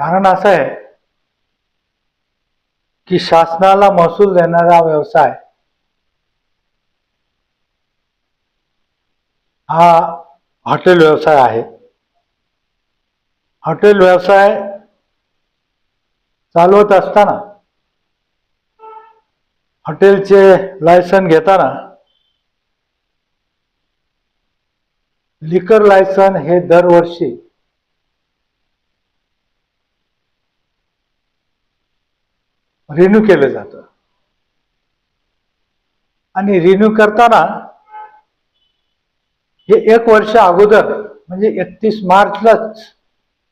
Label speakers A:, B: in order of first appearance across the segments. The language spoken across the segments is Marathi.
A: कारण असं आहे की शासनाला महसूल देणारा व्यवसाय हा हॉटेल व्यवसाय आहे. हॉटेल व्यवसाय चालवत असताना हॉटेलचे लायसन घेताना लिकर लायसन हे दरवर्षी रिन्यू केलं जातं. आणि रिन्यू करताना हे एक वर्ष अगोदर म्हणजे एकतीस मार्चलाच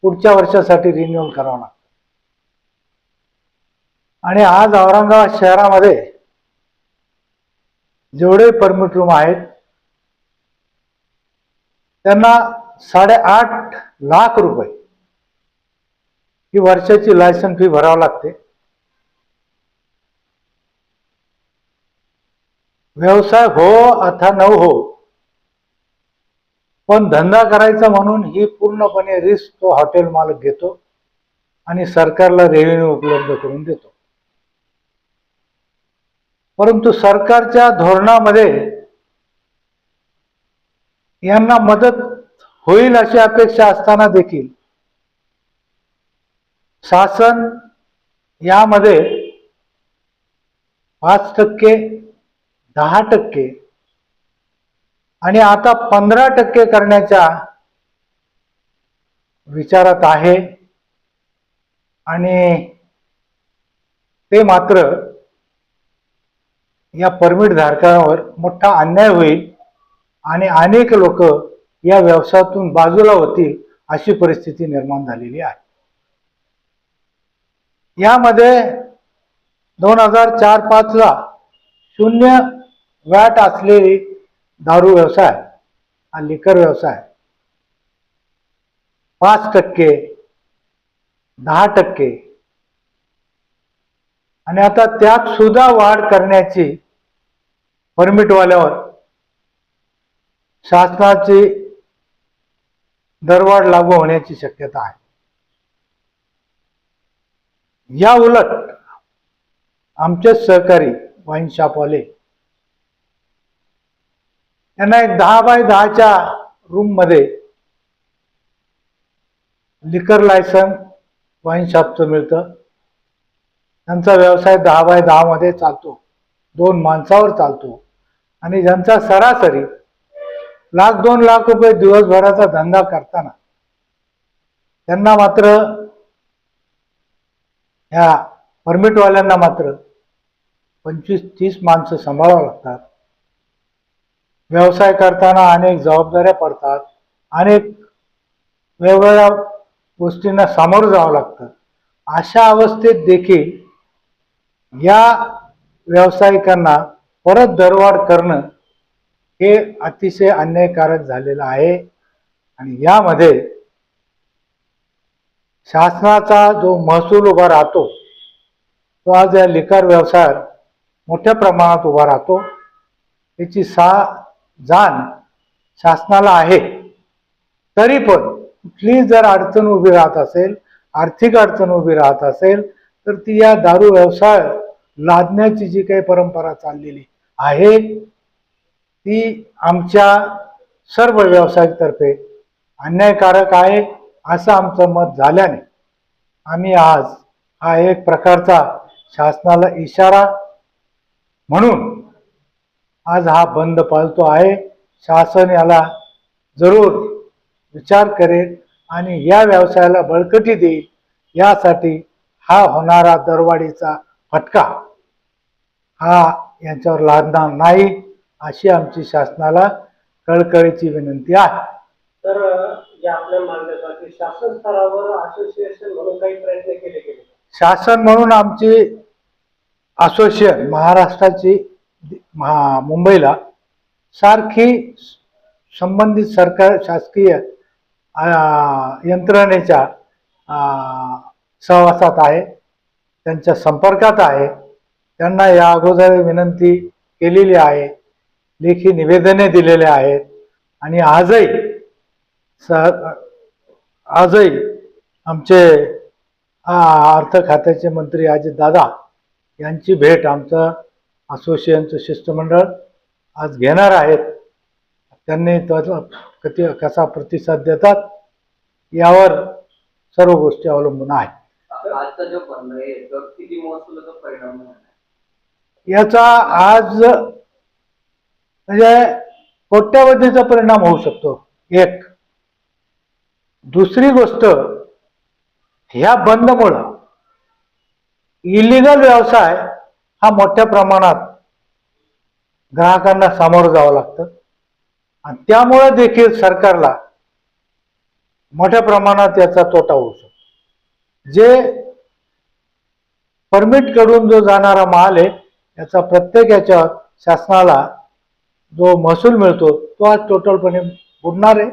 A: पुढच्या वर्षासाठी रिन्यूअल करावं लागतं. आणि आज औरंगाबाद शहरामध्ये जेवढे परमिट रूम आहेत त्यांना साडेआठ लाख रुपये ही वर्षाची लायसन फी भरावी लागते. व्यवसाय हो अथा न हो. पण धंदा करायचा म्हणून ही पूर्णपणे रिस्क तो हॉटेल मालक घेतो आणि सरकारला रेव्हेन्यू उपलब्ध करून देतो. परंतु सरकारच्या धोरणामध्ये यांना मदत होईल अशी अपेक्षा असताना देखील शासन यामध्ये पाच टक्के दहा टक्के. आणि आता पंधरा टक्के करण्याच्या विचारात आहे. आणि ते मात्र या परमिट धारकांवर मोठा अन्याय होईल आणि अनेक लोक या व्यवसायातून बाजूला होतील अशी परिस्थिती निर्माण झालेली आहे. यामध्ये दोन हजार चार पाचला शून्य व्याट असलेली दारू व्यवसाय हा लिकर व्यवसाय. पाच टक्के दहा टक्के. आणि आता त्यात सुद्धा वाढ करण्याची परमिटवाल्यावर शासनाची दरवाढ लागू होण्याची शक्यता आहे. या उलट आमचे सहकारी वाईन शॉपवाले यांना एक दहा बाय दहाच्या रूममध्ये लिकर लायसन वाईन शॉपचं मिळतं. त्यांचा व्यवसाय दहा बाय दहा मध्ये चालतो. दोन माणसावर चालतो. आणि ज्यांचा सरासरी लाख दोन लाख रुपये दिवसभराचा धंदा करताना त्यांना मात्र ह्या परमिटवाल्यांना मात्र पंचवीस तीस माणसं सांभाळावं लागतात. व्यवसाय करताना अनेक जबाबदाऱ्या पडतात. अनेक वेगवेगळ्या गोष्टींना सामोरं जावं लागतं. अशा अवस्थेत देखील या व्यावसायिकांना परत दरवाढ करणं हे अतिशय अन्यायकारक झालेलं आहे. आणि यामध्ये शासनाचा जो महसूल उभा राहतो तो आज या लिकार व्यवसायात मोठ्या प्रमाणात उभा राहतो. याची सा जाण शासनाला आहे. तरी पण कुठली जर अडचण उभी राहत असेल आर्थिक अडचण उभी राहत असेल तर ती या दारू व्यवसाय लादण्याची जी काही परंपरा चाललेली आहे ती आमच्या सर्व व्यावसायिकतर्फे अन्यायकारक आहे असं आमचं मत झाल्याने आम्ही आज हा एक प्रकारचा शासनाला इशारा म्हणून आज हा बंद पाळतो आहे. शासन याला जरूर विचार करेल आणि या व्यवसायाला बळकटी देईल. यासाठी हा होणारा दरवाढीचा फटका हा यांच्यावर लादणार नाही अशी आमची शासनाला कळकळीची विनंती आहे.
B: तर अ, या आपल्या मागण्यासाठी शासन स्तरावर असोसिएशन म्हणून काही प्रयत्न केले गेले
A: शासन म्हणून आमची असोसिएशन महाराष्ट्राची महा मुंबईला सारखी संबंधित सरकार शासकीय यंत्रणेच्या सहवासात आहे त्यांच्या संपर्कात आहे त्यांना या अगोदर विनंती केलेली आहे लेखी निवेदने दिलेले आहेत आणि आजही सह आजही आमचे अर्थ खात्याचे मंत्री अजित दादा यांची भेट आमचं असोसिएशनचं शिष्टमंडळ आज घेणार आहेत. त्यांनी त्याचा कधी कसा प्रतिसाद देतात यावर सर्व गोष्टी अवलंबून आहेत.
C: किती?
A: याचा आज म्हणजे कोट्यावधीचा परिणाम होऊ शकतो. एक. दुसरी गोष्ट ह्या बंदमुळं इलिगल व्यवसाय हा मोठ्या प्रमाणात ग्राहकांना सामोरं जावं लागतं. आणि त्यामुळे देखील सरकारला मोठ्या प्रमाणात याचा तोटा होऊ शकतो. जे परमिटकडून जो जाणारा माल आहे याचा प्रत्येक याच्या शासनाला जो महसूल मिळतो तो आज टोटलपणे बुडणार आहे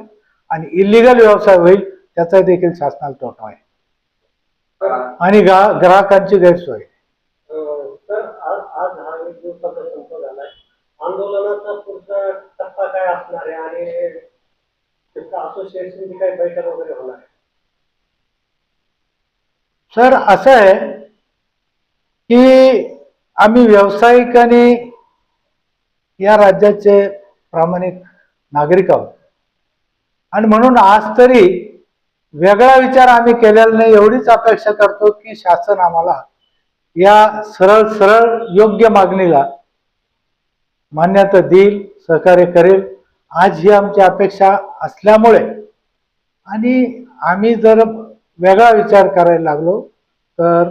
A: आणि इलिगल व्यवसाय होईल त्याचा देखील शासनाला तोटा आहे. आणि ग्राहकांची गैरसोय
B: अं, तर आज आज हा एक दिवसाचा संप झालाय आंदोलनाचा पुढचा टप्पा काय असणार आहे आणि असोसिएशनची काही बैठक वगैरे होणार आहे?
A: सर असं आहे की आम्ही व्यावसायिकाने या राज्याचे प्रामाणिक नागरिक आहोत. आणि म्हणून आज तरी वेगळा विचार आम्ही केलेला नाही एवढीच अपेक्षा करतो की शासन आम्हाला या सरळ सरळ योग्य मागणीला मान्यता देईल सहकार्य करेल. आज ही आमची अपेक्षा असल्यामुळे आणि आम्ही जर वेगळा विचार करायला लागलो तर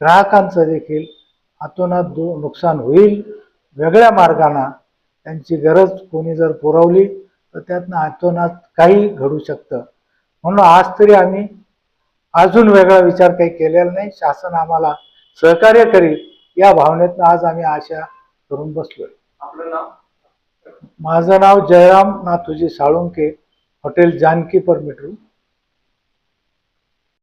A: ग्राहकांचं देखील हातोनात दु नुकसान होईल. वेगळ्या मार्गांना त्यांची गरज कोणी जर पुरवली तर त्यातनं आतोनात काही घडू शकतं. म्हणून आज तरी आम्ही अजून वेगळा विचार काही केलेला नाही. शासन आम्हाला सहकार्य करील. या भावनेतनं आज आम्ही अशा करून बसलोय. माझं नाव Jayram Nathuji Salunke hotel Janaki permit room